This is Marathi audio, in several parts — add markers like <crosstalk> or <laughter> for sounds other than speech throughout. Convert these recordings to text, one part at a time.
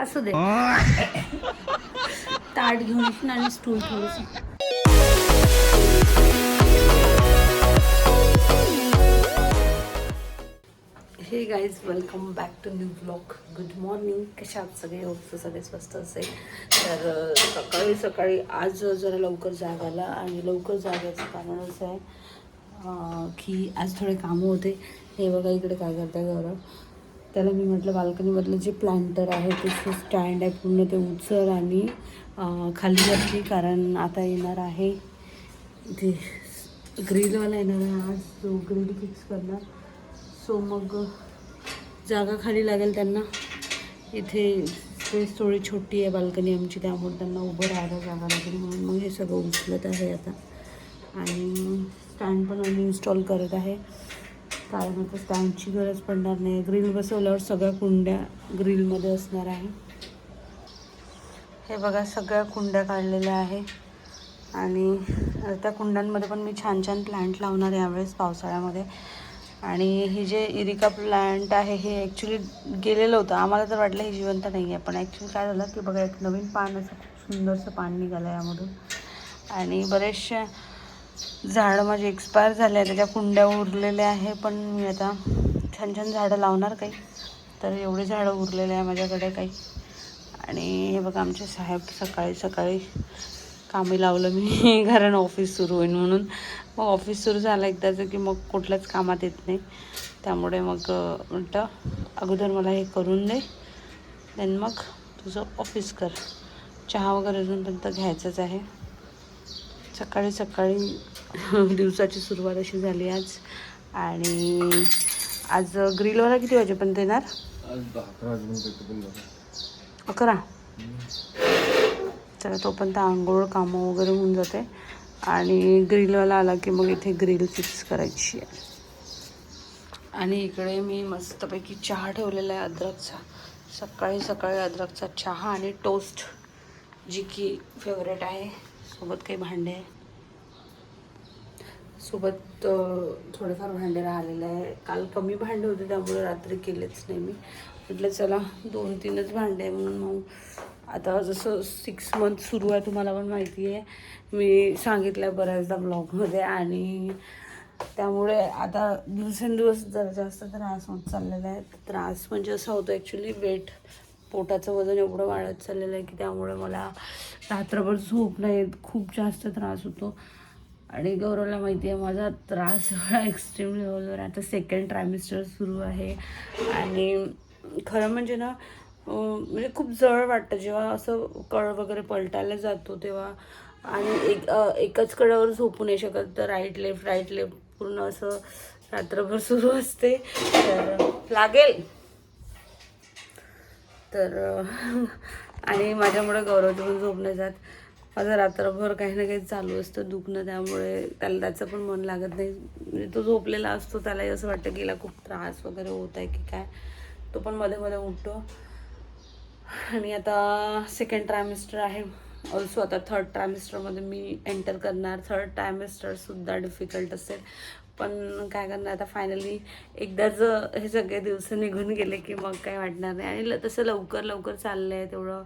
असू दे. ताट घेऊन येशील आणि स्टूल थोडस hey guys welcome back to new blog good morning कशात सगळे? होतं सगळे स्वस्त असेल. तर सकाळी सकाळी आज जरा लवकर जाग आला. आणि लवकर जागायचं कारण असं आहे की आज थोडे कामं होते. हे बघा इकडे काय करताय गौरव. त्याला मी म्हटलं बाल्कनीमधलं जे प्लांटर आहे ते स्टँड आहे. पूर्ण ते उचल आणि खाली वरती कारण आता येणार आहे. ते ग्रिलवाला येणार आहे आज. तो ग्रिल फिक्स करणार. सो मग जागा खाली लागेल त्यांना. इथे स्पेस थोडी छोटी आहे बाल्कनी आमची त्यामुळे त्यांना उभं राहायला जागा लागेल म्हणून मग हे सगळं उचलत आहे आता. आणि स्टँड पण आम्ही इन्स्टॉल करत आहे. कारण आता स्टँडची गरज पडणार नाही. ग्रिल बसवल्यावर सगळ्या कुंड्या ग्रिलमध्ये असणार आहे. हे बघा सगळ्या कुंड्या काढलेल्या आहे. आणि त्या कुंड्यांमध्ये पण मी छान छान प्लांट लावणार यावेळेस पावसाळ्यामध्ये. आणि हे जे इरिका प्लांट आहे हे ॲक्च्युली गेलेलं होतं. आम्हाला तर वाटलं हे जिवंत नाही आहे पण ॲक्च्युली काय झालं की बघा एक नवीन पान असं खूप सुंदरसं पान निघालं यामधून. आणि बरेचशा झाडं माझे एक्सपायर झाले आहे त्याच्या कुंड्या उरलेल्या आहे पण मी आता छान छान झाडं लावणार काही. तर एवढे झाडं उरलेले आहे माझ्याकडे काही. आणि हे बघा आमचे साहेब सकाळी सकाळी कामी लावलं मी. <laughs> कारण ऑफिस सुरू होईल म्हणून. मग ऑफिस सुरू झालं एकदाचं की मग कुठल्याच कामात येत नाही. त्यामुळे मग म्हणतं अगोदर मला हे करून दे. देन मग तुझं ऑफिस कर. चहा वगैरे अजूनपर्यंत घ्यायचंच आहे. सकाळी सकाळी <laughs> दिवसाची सुरुवात अशी झाली आज. आणि आज ग्रिलवाला किती वाजेपर्यंत येणार? अकरा? चला तोपर्यंत आंघोळ कामं वगैरे होऊन जाते. आणि ग्रिलवाला आला की मग इथे ग्रिल फिक्स करायची आहे. आणि इकडे मी मस्तपैकी चहा ठेवलेला आहे अद्रकचा. सकाळी सकाळी अद्रकचा चहा आणि टोस्ट जी की फेवरेट आहे. सोबत काही भांडे. आहे सोबत थोडेफार भांडे राहिलेले आहे. काल कमी भांडे होते त्यामुळे रात्री केलेच नाही मी. म्हटलं चला दोन तीनच भांडे आहे म्हणून मग आता जसं सिक्स मंथ सुरू आहे तुम्हाला पण माहिती आहे. मी सांगितलं आहे बऱ्याचदा ब्लॉगमध्ये आणि त्यामुळे आता दिवसेंदिवस जरा जास्त त्रास होत चाललेला आहे. त्रास म्हणजे असा होतो ॲक्च्युली वेट पोटाचं वजन एवढं वाढत चाललेलं आहे की त्यामुळे मला रात्रभर झोप नाही खूप जास्त त्रास होतो. आणि गौरवला माहिती आहे माझा त्रास एवढा एक्स्ट्रीम लेवलवर आहे. आता सेकंड ट्रायमिस्टर सुरू आहे. आणि खरं म्हणजे ना म्हणजे खूप जळ वाटतं. जेव्हा असं कळ वगैरे पलटायला जातो तेव्हा. आणि एक एकच एकाच कडावर झोपू नाही शकत. तर राईट लेफ्ट राईट लेफ्ट पूर्ण असं रात्रभर सुरू असते. तर लागेल. तर <laughs> आणि माझ्यामुळे गौरव पण झोप नाही जात. माझं रात्रभर काही ना काही चालू असतं दुखणं त्यामुळे त्याला त्याचं पण मन लागत नाही. म्हणजे तो झोपलेला असतो त्यालाही असं वाटतं की याला खूप त्रास वगैरे होत आहे की काय. तो पण मध्ये मध्ये उठतो. आणि आता सेकंड ट्रायमिस्टर आहे. ऑल्सो आता थर्ड ट्रायमिस्टरमध्ये मी एंटर करणार. थर्ड ट्रायमिस्टरसुद्धा डिफिकल्ट असेल. पण काय करणार आता फायनली एकदाच हे सगळे दिवस निघून गेले की मग काय वाटणार नाही. आणि ल- तसं लवकर लवकर चाललं आहे तेवढं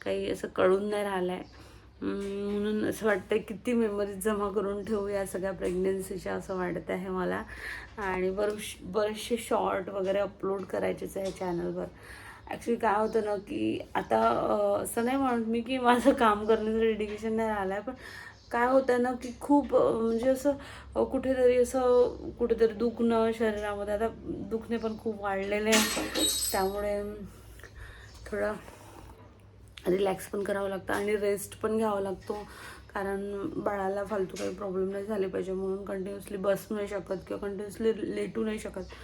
काही असं कळून नाही राहिलं आहे म्हणून असं वाटतं किती मेमरीज जमा करून ठेवू या सगळ्या प्रेग्नेन्सीच्या असं वाटत आहे मला. आणि बरेच बरेचसे शॉर्ट वगैरे अपलोड करायचेच आहे चॅनलवर ॲक्च्युली काय होतं ना की आता असं नाही म्हणत मी की माझं काम करण्याचं डेडिकेशन नाही राहिलं आहे पण काय होतं ना की खूप म्हणजे असं कुठेतरी असं कुठेतरी दुखणं शरीरामध्ये. आता दुखणे पण खूप वाढलेले आहे त्यामुळे थोडं रिलॅक्स पण करावं लागतं आणि रेस्ट पण घ्यावा लागतो. कारण बाळाला फालतू काही प्रॉब्लेम नाही झाले पाहिजे म्हणून कंटिन्युअसली बसू नाही शकत किंवा कंटिन्युअसली लेटू नाही शकत.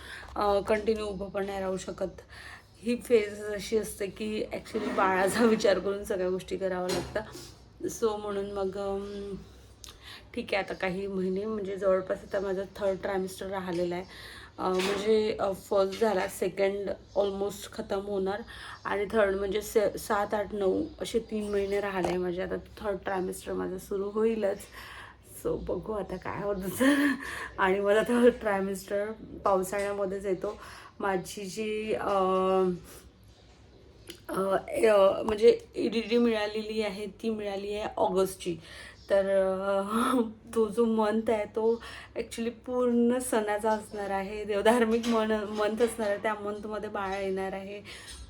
कंटिन्यू उभं पण नाही राहू शकत. ही फेज अशी असते की ॲक्च्युली बाळाचा <laughs> विचार करून सगळ्या गोष्टी कराव्या लागतात. सो म्हणून मग ठीक आहे. आता काही महिने म्हणजे जवळपास आता माझा थर्ड ट्रायमिस्टर राहिलेला आहे. म्हणजे फर्स्ट झाला सेकंड ऑलमोस्ट खतम होणार. आणि थर्ड म्हणजे से सात आठ नऊ असे तीन महिने राहिले आहे माझे. आता थर्ड ट्रायमेस्टर माझं सुरू होईलच. सो बघू आता काय होतं सर आणि मला थर्ड ट्रायमेस्टर पावसाळ्यामध्येच येतो. माझी जी म्हणजे ई डी डी मिळालेली आहे ती मिळाली आहे ऑगस्टची. तर <laughs> तो जो मंथ आहे तो ॲक्च्युली पूर्ण सणाचा असणार आहे. देवधार्मिक मन मंथ असणार आहे. त्या मंथमध्ये बाळ येणार आहे.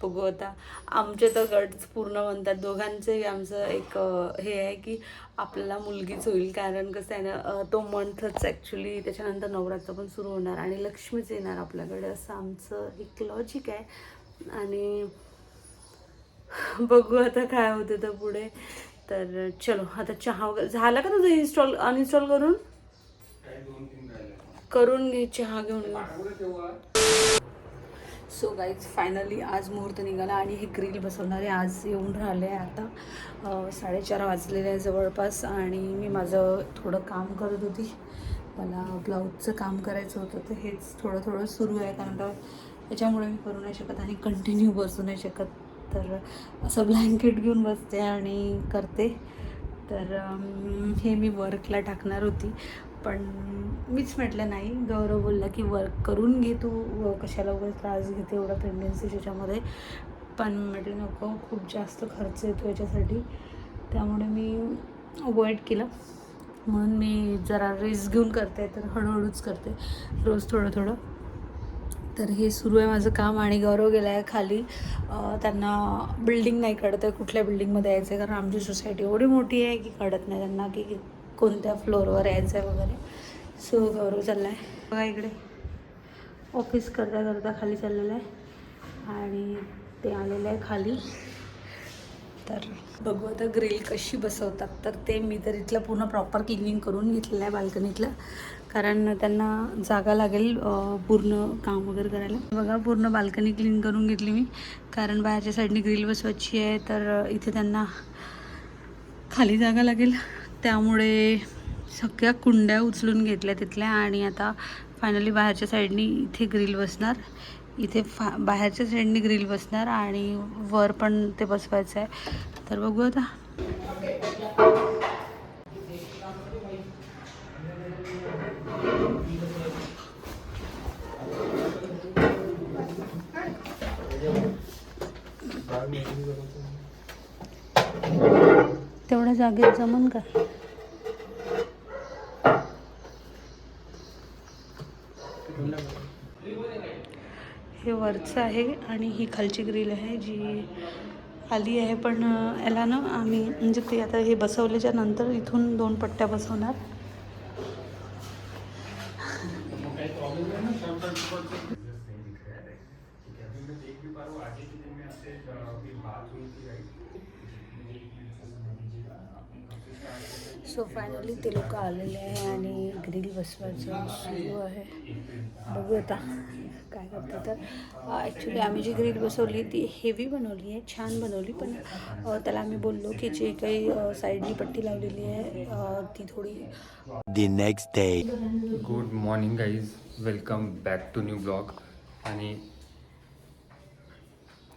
बघू आता. आमचे तर गट्स पूर्ण म्हणतात. दोघांचे आमचं एक हे आहे की आपल्याला मुलगीच होईल. कारण कसं आहे ना तो मंथच ॲक्च्युली त्याच्यानंतर नवरात्र पण सुरू होणार आणि लक्ष्मीच येणार आपल्याकडे. असं आमचं एक लॉजिक आहे. आणि <laughs> बघू आता काय होतं तर पुढे. तर चलो आता चहा वगैरे झाला का तुझं इन्स्टॉल अनइन्स्टॉल करून? करून घे चहा घेऊन सो गाईज फायनली आज मुहूर्त निघाला आणि हे ग्रिल बसवणारे आज येऊन राहिले आहे आता. साडेचार वाजलेले आहे जवळपास आणि मी माझं थोडं काम करत होती. मला ब्लाऊजचं काम करायचं होतं तर हेच थोडं थोडं सुरू आहे कारण त्याच्यामुळे मी करू नाही शकत आणि कंटिन्यू बसू नाही शकत. तर असं ब्लँकेट घेऊन बसते आणि करते. तर हे मी वर्कला टाकणार होती. पण मीच म्हटलं नाही गौरव बोलला की वर्क करून घे तू कशाला वगैरे त्रास घेते एवढा प्रेग्नेन्सीच्या त्याच्यामध्ये. पण म्हटलं नको खूप जास्त खर्च येतो याच्यासाठी. त्यामुळे मी अवॉइड केलं. म्हणून मी जरा रेस्ट घेऊन करते तर हळूहळूच करते. रोज थोडं थोडं. तर हे सुरू आहे माझं काम आणि गौरव गेला आहे खाली त्यांना बिल्डिंग नाही कळत आहे कुठल्या बिल्डिंगमध्ये यायचं आहे कारण आमची सोसायटी एवढी मोठी आहे की कळत नाही त्यांना की कोणत्या फ्लोअरवर यायचं आहे वगैरे. सो गौरव चालला आहे बघा इकडे. ऑफिस करता करता खाली चाललेलं आहे. आणि ते आलेलं आहे खाली. तर बघू आता ग्रिल कशी बसवतात. तर ते मी तर इथलं पूर्ण प्रॉपर क्लिनिंग करून घेतलेलं आहे बाल्कनीतलं कारण त्यांना जागा लागेल पूर्ण काम वगैरे करायला. बघा पूर्ण बाल्कनी क्लीन करून घेतली मी. कारण बाहेरच्या साईडने ग्रिल बसवायची आहे तर इथे त्यांना खाली जागा लागेल. त्यामुळे सगळ्या कुंड्या उचलून घेतल्या तिथल्या आणि आता फायनली बाहेरच्या साईडनी इथे ग्रिल बसणार. इथे फा बाहेरच्या साईडनी ग्रिल बसणार आणि वर पण ते बसवायचं आहे. तर बघू आता. तेवढ्या जागेत जमन का? हे वरचं आहे आणि ही खालची ग्रिल आहे जी आली आहे. पण याला ना आम्ही म्हणजे ते आता हे बसवल्याच्या नंतर इथून दोन पट्ट्या बसवणार सो फायनली ते लोक आलेले आहे आणि ग्रिल बसवायचं सुरू आहे. बघू आता काय करते तर. ॲक्च्युली आम्ही जी ग्रिल बसवली ती हेवी बनवली आहे छान बनवली पण त्याला आम्ही बोललो की जे काही साईडनी पट्टी लावलेली आहे ती थोडी the next day. Good morning guys welcome back to new blog आणि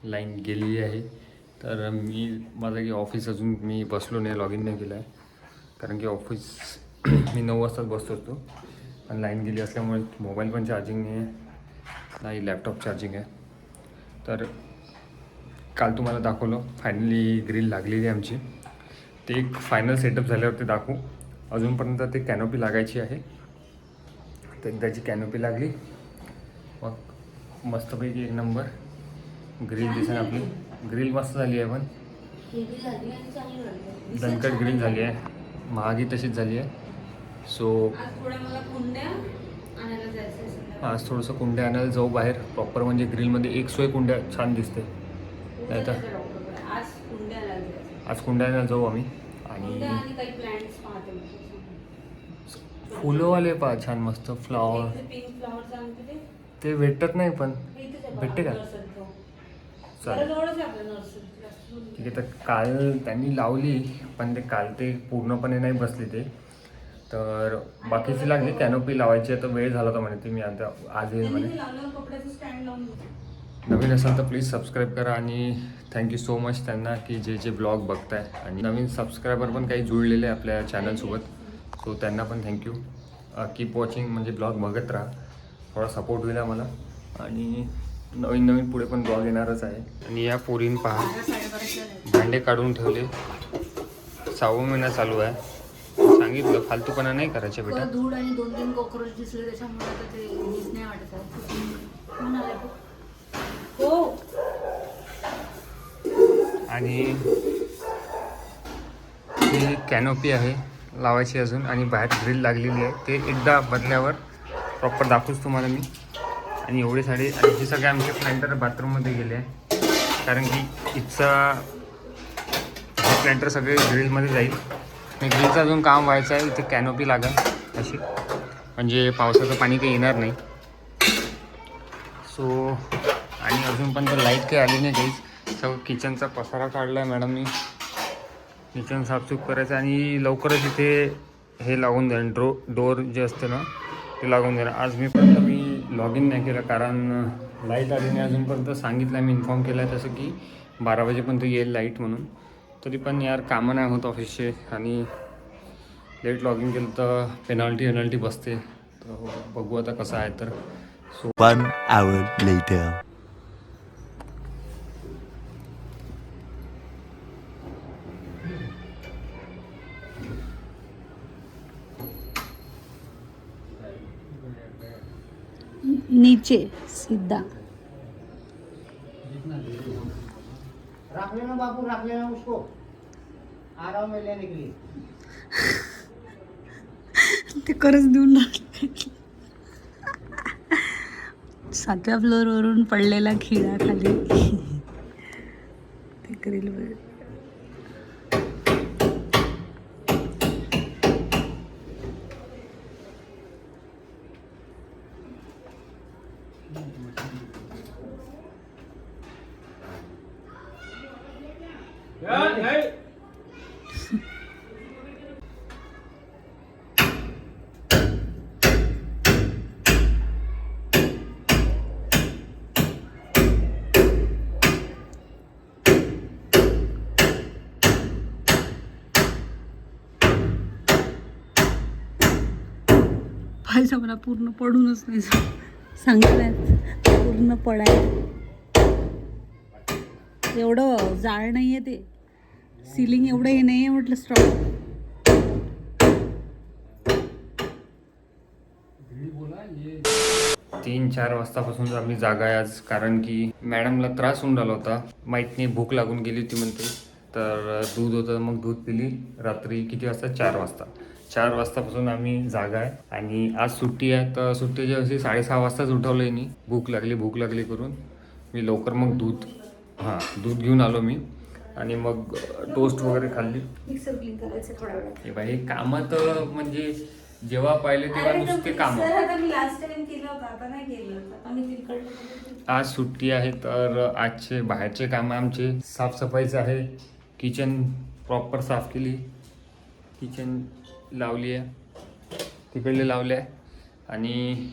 लाईन गेलेली आहे. तर मी माझं की ऑफिस अजून मी बसलो नाही लॉग इन नाही केलं आहे कारण की ऑफिस <clears throat> मी नऊ वाजताच बसतो असतो आणि लाईन गेली असल्यामुळे मोबाईल पण चार्जिंग नाही आहे. नाही लॅपटॉप चार्जिंग आहे. तर काल तुम्हाला दाखवलं. फायनली ग्रिल लागलेली आहे आमची. ते एक फायनल सेटअप झाल्यावर ते दाखवू. अजूनपर्यंत ते कॅनोपी लागायची आहे. तर एकदाची कॅनोपी लागली मग मस्तपैकी एक नंबर ग्रिल दिसेल आपली. ग्रिल मस्त झाली आहे पण. दणकट ग्रिल झाली आहे. महागी तशीच झाली आहे. सो आज थोडंसं कुंड्या आणायला जाऊ बाहेर. प्रॉपर म्हणजे ग्रिलमध्ये एक सोय कुंड्या छान दिसते. नाही तर आज कुंड्या आणायला जाऊ आम्ही. आणि फुलंवाले पहा छान मस्त फ्लॉवर ते भेटत नाही पण भेटते का. चालेल. ठीक आहे तर काल त्यांनी लावली पण ते काल ते पूर्णपणे नाही बसले ते. तर बाकीची लागली कॅनोपी लावायची आता तर वेळ झाला होता म्हणे ते मी आता आज येईल म्हणे. नवीन असाल तर प्लीज सबस्क्राईब करा आणि थँक्यू सो मच त्यांना की जे जे ब्लॉग बघताय. आणि नवीन सबस्क्रायबर पण काही जुळलेले आहे आपल्या चॅनलसोबत सो त्यांना पण थँक्यू कीप वॉचिंग म्हणजे ब्लॉग बघत राहा. थोडा सपोर्ट होईल आम्हाला. आणि नवीन नवीन पुढे पण ब्लॉग येणारच आहे. आणि या पोरीन पहा भांडे काढून ठेवले. सहावा महिना चालू आहे. सांगितलं फालतूपणा नाही करायच्या बेटा. धूळ आणि दोन तीन कॉक्रोच दिसले त्याच्यामुळे आता ते नाही वाटत आहे. बघ? हो. आणि ही कॅनोपी आहे लावायची अजून. आणि बाहेर ग्रिल लागलेली आहे. ते एकदा बदल्यावर प्रॉपर दाखवूच तुम्हाला मी. आणि एवढे साडे आणि हे सगळे आमचे प्लॅन्टर बाथरूममध्ये गेले आहे. कारण की इथचा प्लॅन्टर सगळे ग्रिलमध्ये जाईल. आणि ग्रिलचं अजून काम व्हायचं आहे इथे कॅनोपी लागेल अशी. म्हणजे पावसाचं पाणी काही येणार नाही. सो आणि अजून पण तर लाइट काही आली नाही काहीच सगळं किचनचा पसारा काढला आहे मॅडमनी किचन साफसूफ करायचं आणि लवकरच इथे हे लागून देणार ड्रो डोअर जे असते ना ते लागून देणार. आज मी पण लॉग इन नाही केलं कारण लाइट आली नाही अजूनपर्यंत सांगितलं मी इन्फॉर्म केलं आहे तसं की बारा वाजेपर्यंत येईल लाइट म्हणून. तरी पण यार कामं नाही होत ऑफिसचे आणि लेट लॉग इन केलं तर पेनल्टी पेनल्टी बसते. तर बघू आता कसं आहे तर. सो वन आवर लेटर रख लेना बापू रख लेना उसको. आ रहा हूँ मैं लेने के लिए. ते खरंच देऊन. सातव्या फ्लोअरवरून पडलेला खिळा खाली. ते करील बघ. पाहिजे मला पूर्ण पडूनच नाही सांगितलंय. पूर्ण पडाय एवढं जाळ नाही आहे ते. सिलिंग एवढं हे नाही आहे म्हटलं स्ट्रॉंग तीन चार वाजतापासून आम्ही जागा आहे आज कारण की मॅडमला त्रास होऊन राहिला होता. माहीत नाही भूक लागून गेली होती म्हणते. तर दूध होतं मग दूध पिली. रात्री किती वाजता? चार वाजता. चार वाजतापासून आम्ही जागा आहे आणि आज सुट्टी आहे तर सुट्टीच्या दिवशी साडेसहा वाजताच उठवलं आहे भूक लागली भूक लागली करून. मी लवकर मग दूध हां दूध घेऊन आलो मी. आणि मग टोस्ट वगैरे खाल्ली. मिक्सर क्लीन करायचं थोड्या वेळात हे बाई कामं तर म्हणजे जेव्हा पाहिले तेव्हा नुसते कामं. आता मी लास्ट टाइम केलं होतं आता नाही केलं आता मी तिकडलं आज सुट्टी आहे तर आजचे बाहेरचे कामं आमचे साफसफाईचं आहे. किचन प्रॉपर साफ केली. किचन लावली आहे. तिकडले लावले आहे. आणि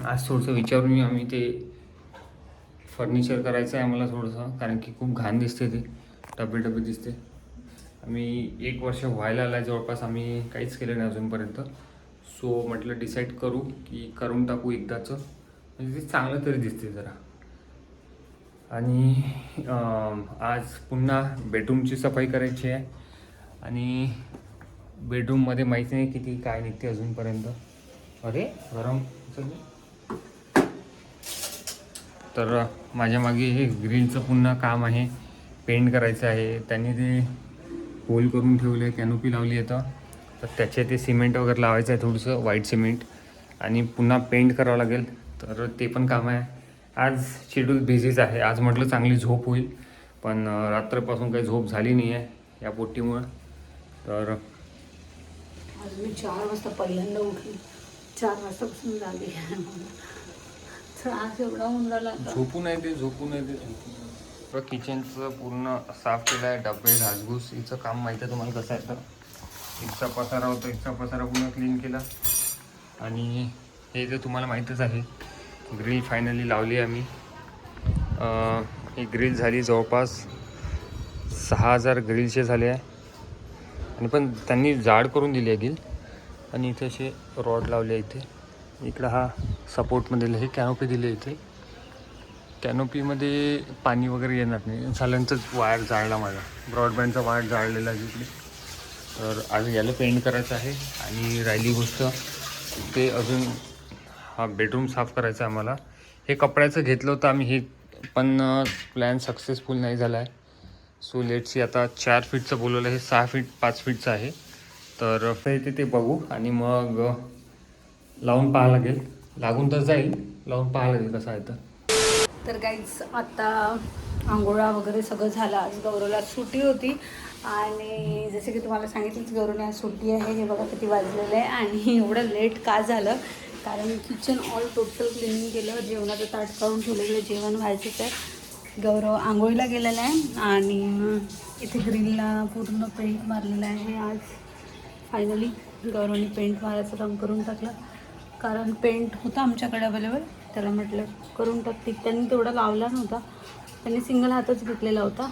आज थोडंसं विचारून आम्ही ते फर्निचर करायचं आहे आम्हाला थोडंसं कारण की खूप घाण दिसते ते. डबे डबे दिसते. आम्ही एक वर्ष व्हायला आला जवळपास आम्ही काहीच केलं नाही अजूनपर्यंत. सो म्हटलं डिसाईड करू की करून टाकू एकदाचं. म्हणजे ते चांगलं तरी दिसते जरा. आणि आज पुन्हा बेडरूमची सफाई करायची आहे. आणि बेडरूममध्ये माहिती नाही किती काय निघते अजूनपर्यंत. अरे गरम. चल तर माझ्या मागे हे ग्रिलचं पुन्हा काम आहे. पेंट करायचं आहे. त्यांनी ते होल करून ठेवले आहे कॅनोपी लावली आहे तर तर त्याचे ते सिमेंट वगैरे लावायचं आहे थोडंसं व्हाईट सिमेंट आणि पुन्हा पेंट करावं लागेल. तर ते पण काम आहे. आज शेड्यूल बिझीच आहे. आज म्हटलं चांगली झोप होईल. पण रात्रपासून काही झोप झाली नाही आहे या पोटीमुळं तर आज मी चार वाजता पहिल्यांदा उठली. चार वाजतापासून झाली त्रास एवढा होऊन राहिला आता. झोपू नाही ते झोपू नाही ते झोपू किचनचं पूर्ण साफ केलं आहे डबे घासघूस हिचं काम माहिती आहे तुम्हाला कसं आहे तर. इथचा पसारा होता इथचा पसारा पूर्ण क्लीन केला. आणि हे तर तुम्हाला माहीतच आहे ग्रिल फायनली लावली आम्ही. अं, ही ग्रिल झाली जवळपास सहा हजार ग्रिलचे झाले आहे. आणि पण त्यांनी जाड करून दिली आहे ग्रिल आणि इथे असे रॉड लावले आहे इथे. इकडं हा सपोर्टमध्ये हे कॅनोपी दिले इथे. कॅनोपीमध्ये पाणी वगैरे येणार नाही. झाल्यानंतर वायर जाळला माझा. ब्रॉडबँडचा वायर जाळलेला आहे इकडे. तर आज याला पेंट करायचं आहे आणि राहिली गोष्ट ते अजून हा बेडरूम साफ करायचा आहे आम्हाला. हे कपड्याचं घेतलं होतं आम्ही हे पण प्लॅन सक्सेसफुल नाही झाला आहे. सो लेटची आता चार फीटचं बोलवलं हे सहा फीट पाच फीटचं आहे. तर ते ते बघू आणि मग लावून पाहा लागेल. लागून तर जाईल. लावून पाहायला कसं आहे तर. तर काहीच आता आंघोळा वगैरे सगळं झालं. आज गौरवला सुट्टी होती. आणि जसे की तुम्हाला सांगितलंच गौरवने आज सुट्टी आहे. हे बघा किती वाजलेलं आहे. आणि <laughs> एवढं लेट का झालं? कारण किचन ऑल टोटल क्लिनिंग केलं. जेवणाचं ताट काढून ठेवलेलं जेवण व्हायचंच आहे. गौरव आंघोळीला गेलेला आहे. आणि इथे ग्रिलला पूर्ण पेंट मारलेला आहे आज. फायनली गौरवने पेंट मारायचं काम करून टाकलं. कारण पेंट होता आमच्याकडे अवेलेबल त्याला म्हटलं करून टाकते त्यांनी तेवढा लावला नव्हता. त्यांनी सिंगल हातच घेतलेला होता.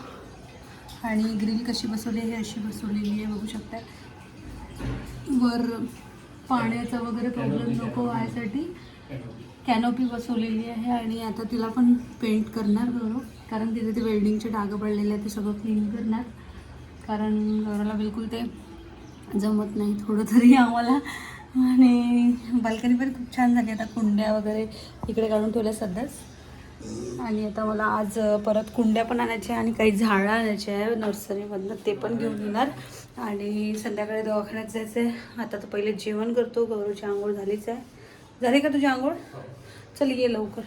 आणि ग्रिल कशी बसवली आहे अशी बसवलेली आहे बघू शकता वर पाण्याचा वगैरे प्रॉब्लेम नको व्हायसाठी कॅनोपी बसवलेली आहे आणि आता तिला पण पेंट करणार गौरव. कारण तिथे ते वेल्डिंगचे डाग पडलेले आहेत ते सगळं क्लीन करणार. कारण गौरवला बिलकुल ते जमत नाही. थोडं तरी आम्हाला आणि बाल्कनी पण खूप छान झाली. आता कुंड्या वगैरे इकडे काढून ठेवल्या सध्याच. आणि आता मला आज परत कुंड्या पण आणायच्या आणि काही झाडं आणायचे आहे. नर्सरीमधनं ते पण घेऊन येणार. आणि संध्याकाळी दवाखान्यात जायचं आहे आता तर पहिले जेवण करतो. गौरवची आंघोळ झालीच आहे. झाली का तुझी आंघोळ? चल ये लवकर.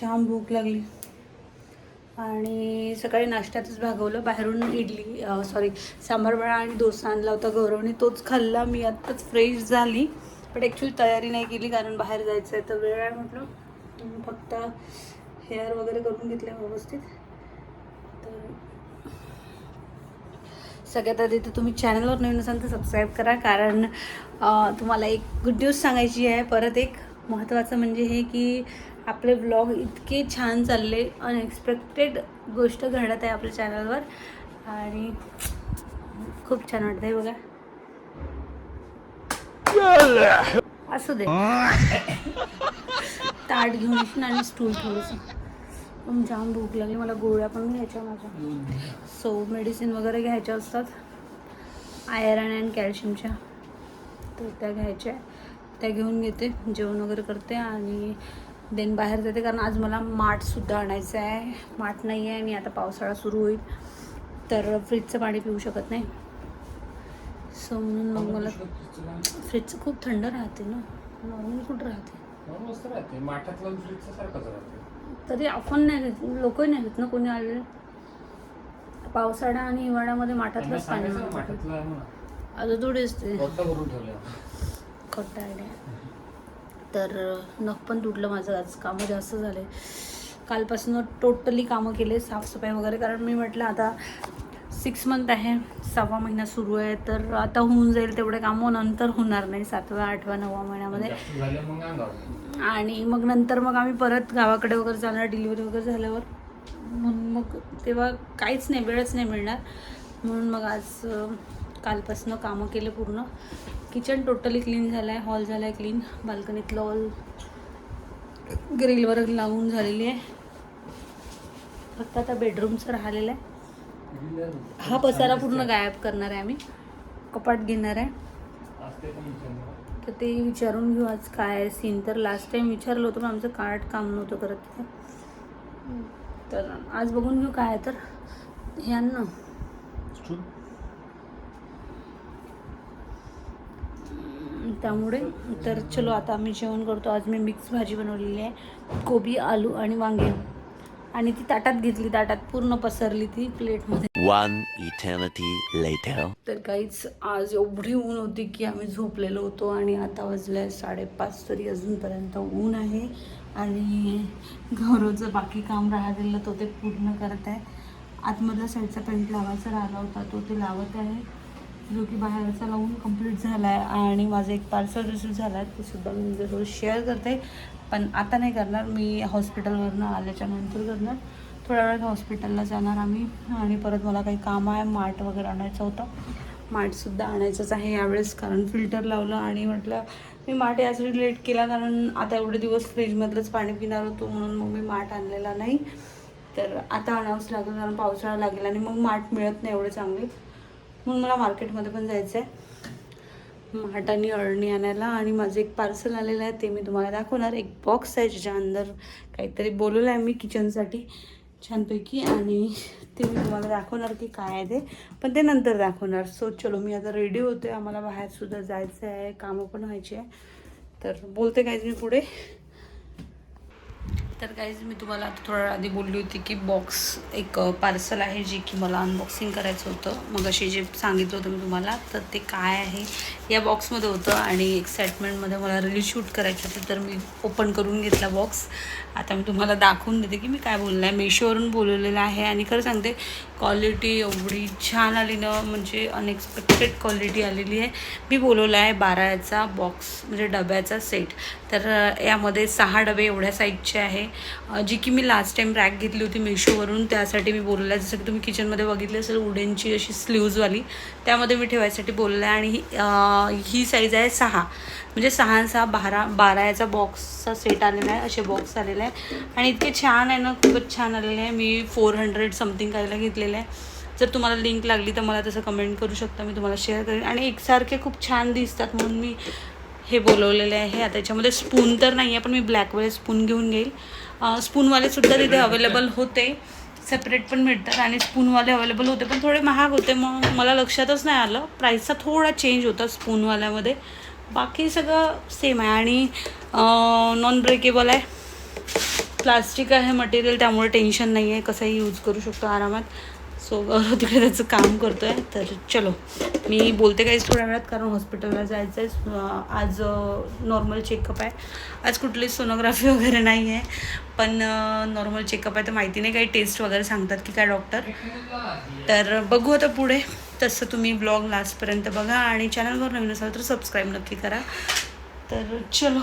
छान भूक लागली. आणि सकाळी नाश्त्यातच भागवलं. बाहेरून इडली सॉरी सांबार वडा आणि डोसा आणला होता गौरवने. तोच खाल्ला. मी आत्ताच फ्रेश झाली. पण ॲक्च्युली तयारी नाही केली कारण बाहेर जायचं आहे. तर वेळ आहे म्हटलं फक्त हेअर वगैरे करून घेतले व्यवस्थित. तर सगळ्यात आधी तर तुम्ही चॅनलवर नवीन असाल तर सबस्क्राईब करा. कारण तुम्हाला एक गुड न्यूज सांगायची आहे. परत एक महत्त्वाचं म्हणजे हे की आपले व्लॉग इतके छान चालले. अनएक्सपेक्टेड गोष्ट घडत आहे आपल्या चॅनलवर आणि खूप छान वाटतं आहे बघा. असू दे. ताट घेऊन येशील आणि स्टूल थोडंसं पण जाम भूक लागली. मला गोळ्या पण घ्यायच्या माझ्या. सो मेडिसिन वगैरे घ्यायच्या असतात. आयरन अँड कॅल्शियमच्या तर त्या घ्यायच्या. त्या घेऊन घेते. जेवण वगैरे करते आणि देन बाहेर जाते कारण आज मला माठसुद्धा आणायचं आहे. माठ नाही आहे आणि आता पावसाळा सुरू होईल. तर फ्रीजचं पाणी पिऊ शकत नाही. सो म्हणून मग मला फ्रीजचं खूप थंड राहते ना. नॉर्मल कुठं राहते? मस्त राहते. तरी आपण नाही घेत. लोक नाही घेत ना कोणी आले पावसाळा आणि हिवाळ्यामध्ये माठातलंच पाणी मागतात. माठातलं आहे म्हणा आता थोडीच ते. मोठं करून ठेवलं खोटं आयडिया तर नख पण तुटलं माझं आज. कामं जास्त झाले. कालपासून टोटली कामं केले साफसफाई वगैरे. कारण मी म्हटलं आता सिक्स मंथ आहे सहावा महिना सुरू आहे. तर आता होऊन जाईल तेवढे कामं. नंतर होणार नाही सातव्या आठव्या नवव्या महिन्यामध्ये. आणि मग नंतर मग आम्ही परत गावाकडे वगैरे जाणार डिलिव्हरी वगैरे झाल्यावर. म्हणून मग तेव्हा काहीच नाही वेळच नाही मिळणार. म्हणून मग आज कालपासनं कामं केले पूर्ण. किचन टोटली क्लीन झालं आहे हॉल झाला आहे क्लीन बाल्कनीतलं ऑल ग्रिलवर लावून झालेली आहे. फक्त आता बेडरूमचं राहिलेलं आहे हा पसारा पूर्ण गायब करणार आहे आम्ही. कपाट घेणार आहे. तर ते विचारून घेऊ आज काय सीन तर लास्ट टाइम विचारलं होतं पण आमचं कार्ड काम नव्हतं करत तिथे. तर आज बघून घेऊ काय तर. ह्यांना आण ना स्टूल? त्यामुळे तर चलो आता आम्ही जेवण करतो. आज मी मिक्स भाजी बनवलेली आहे. कोबी आलू आणि वांगे. आणि ती ताटात घेतली ताटात पूर्ण पसरली ती प्लेटमध्ये. One eternity later. तर काहीच आज एवढी ऊन होती की आम्ही झोपलेलो होतो आणि आता वाजलं आहे साडेपाच तरी अजूनपर्यंत ऊन आहे. आणि गौरवचं बाकी काम राहिलेलं तो ते पूर्ण करत आहे. आतमधल्या साईडचा पेंट लावायचा राहिला होता तो ते लावत आहे. जो की बाहेरचा लावून कंप्लीट झाला आहे आणि माझं एक पार्सल रिसीव झालं आहे ते सुद्धा मी जरूर शेअर करते. पण आता नाही करणार मी हॉस्पिटलवरनं आल्याच्यानंतर करणार. थोड्या वेळात हॉस्पिटलला जाणार आम्ही आणि परत मला काही काम आहे माठ वगैरे आणायचं होतं. माठसुद्धा आणायचंच आहे यावेळेस कारण फिल्टर लावलं आणि म्हटलं मी माठ यासाठी लेट केला कारण आता एवढे दिवस फ्रीजमधलंच पाणी पिणार होतो म्हणून मग मी माठ आणलेला नाही. तर आता आणावंच लागलं कारण पावसाळा लागेल आणि मग माठ मिळत नाही एवढे चांगले. म्हणून मला मार्केटमध्ये पण जायचं आहे माठ आणि अळणी आणायला आणि माझं एक पार्सल आलेलं आहे ते मी तुम्हाला दाखवणार. एक बॉक्स आहे ज्याच्या अंदर काहीतरी बोलवलं आहे मी किचनसाठी छानपैकी. आणि ते मी तुम्हाला दाखवणार की काय आहे ते. पण ते नंतर दाखवणार. सो चलो मी आता रेडी होते आम्हाला बाहेरसुद्धा जायचं आहे कामं पण व्हायची आहे. तर बोलते काय मी पुढे. तर काहीच मी तुम्हाला आता थोड्या आधी बोलली होती की बॉक्स एक पार्सल आहे जे की मला अनबॉक्सिंग करायचं होतं. मग अशी जे सांगितलं होतं मी तुम्हाला तर ते काय आहे या बॉक्समध्ये होतं आणि एक्साइटमेंटमध्ये मला रील शूट करायचं होतं तर मी ओपन करून घेतला बॉक्स आता मी तुम्हाला दाखवून देते की मी काय बोललं आहे मेशोवरून बोलवलेलं आहे आणि खरं सांगते क्वालिटी एवढी छान आली ना म्हणजे अनएक्सपेक्टेड क्वालिटी आलेली आहे. मी बोलवला आहे बाराचा बॉक्स म्हणजे डब्याचा सेट तर यामध्ये सहा डबे एवढ्या साईजचे आहे. जी की मी लास्ट टाईम रॅक घेतली होती मेशोवरून त्यासाठी मी बोलवलं आहे. जसं की तुम्ही किचनमध्ये बघितली असेल वुडेनची अशी स्लीव्जवाली त्यामध्ये मी ठेवायसाठी बोललं आहे. आणि ही- ही साईज आहे सहा. म्हणजे सहा सहा बारा बारा याचा बॉक्सचा सेट आलेला आहे असे बॉक्स आलेले आहे. आणि इतके छान आहे ना खूपच छान आलेले आहे. मी फोर हंड्रेड समथिंग करायला घेतलेलं आहे. जर तुम्हाला लिंक लागली तर मला तसं कमेंट करू शकता. मी तुम्हाला शेअर करेन. आणि एकसारखे खूप छान दिसतात म्हणून मी हे बोलवलेले आहे. आता याच्यामध्ये स्पून तर नाही आहे पण मी ब्लॅकवाले स्पून घेऊन घेईल. स्पूनवालेसुद्धा तिथे अवेलेबल होते. सेपरेट पण मिळतात आणि स्पूनवाले अवेलेबल होते पण थोडे महाग होते. मग मला लक्षातच नाही आलं. प्राईसचा थोडा चेंज होता स्पूनवाल्यामध्ये बाकी सगळं सेम आहे. आणि नॉन ब्रेकेबल आहे. प्लास्टिक आहे मटेरियल त्यामुळे टेन्शन नाही आहे कसंही यूज करू शकतो आरामात. सो गौरव तिकडे त्याचं काम करतो आहे तर चलो. मी बोलते काहीच थोड्या वेळात कारण हॉस्पिटलला जायचं आहे आज नॉर्मल चेकअप आहे. आज कुठली सोनोग्राफी वगैरे नाही आहे पण नॉर्मल चेकअप आहे. तर माहिती नाही काही टेस्ट वगैरे सांगतात की काय डॉक्टर तर बघू आता पुढे. तसं तुम्ही ब्लॉग लास्टपर्यंत बघा आणि चॅनलवर नवीन असाल तर सबस्क्राईब नक्की करा. तर चलो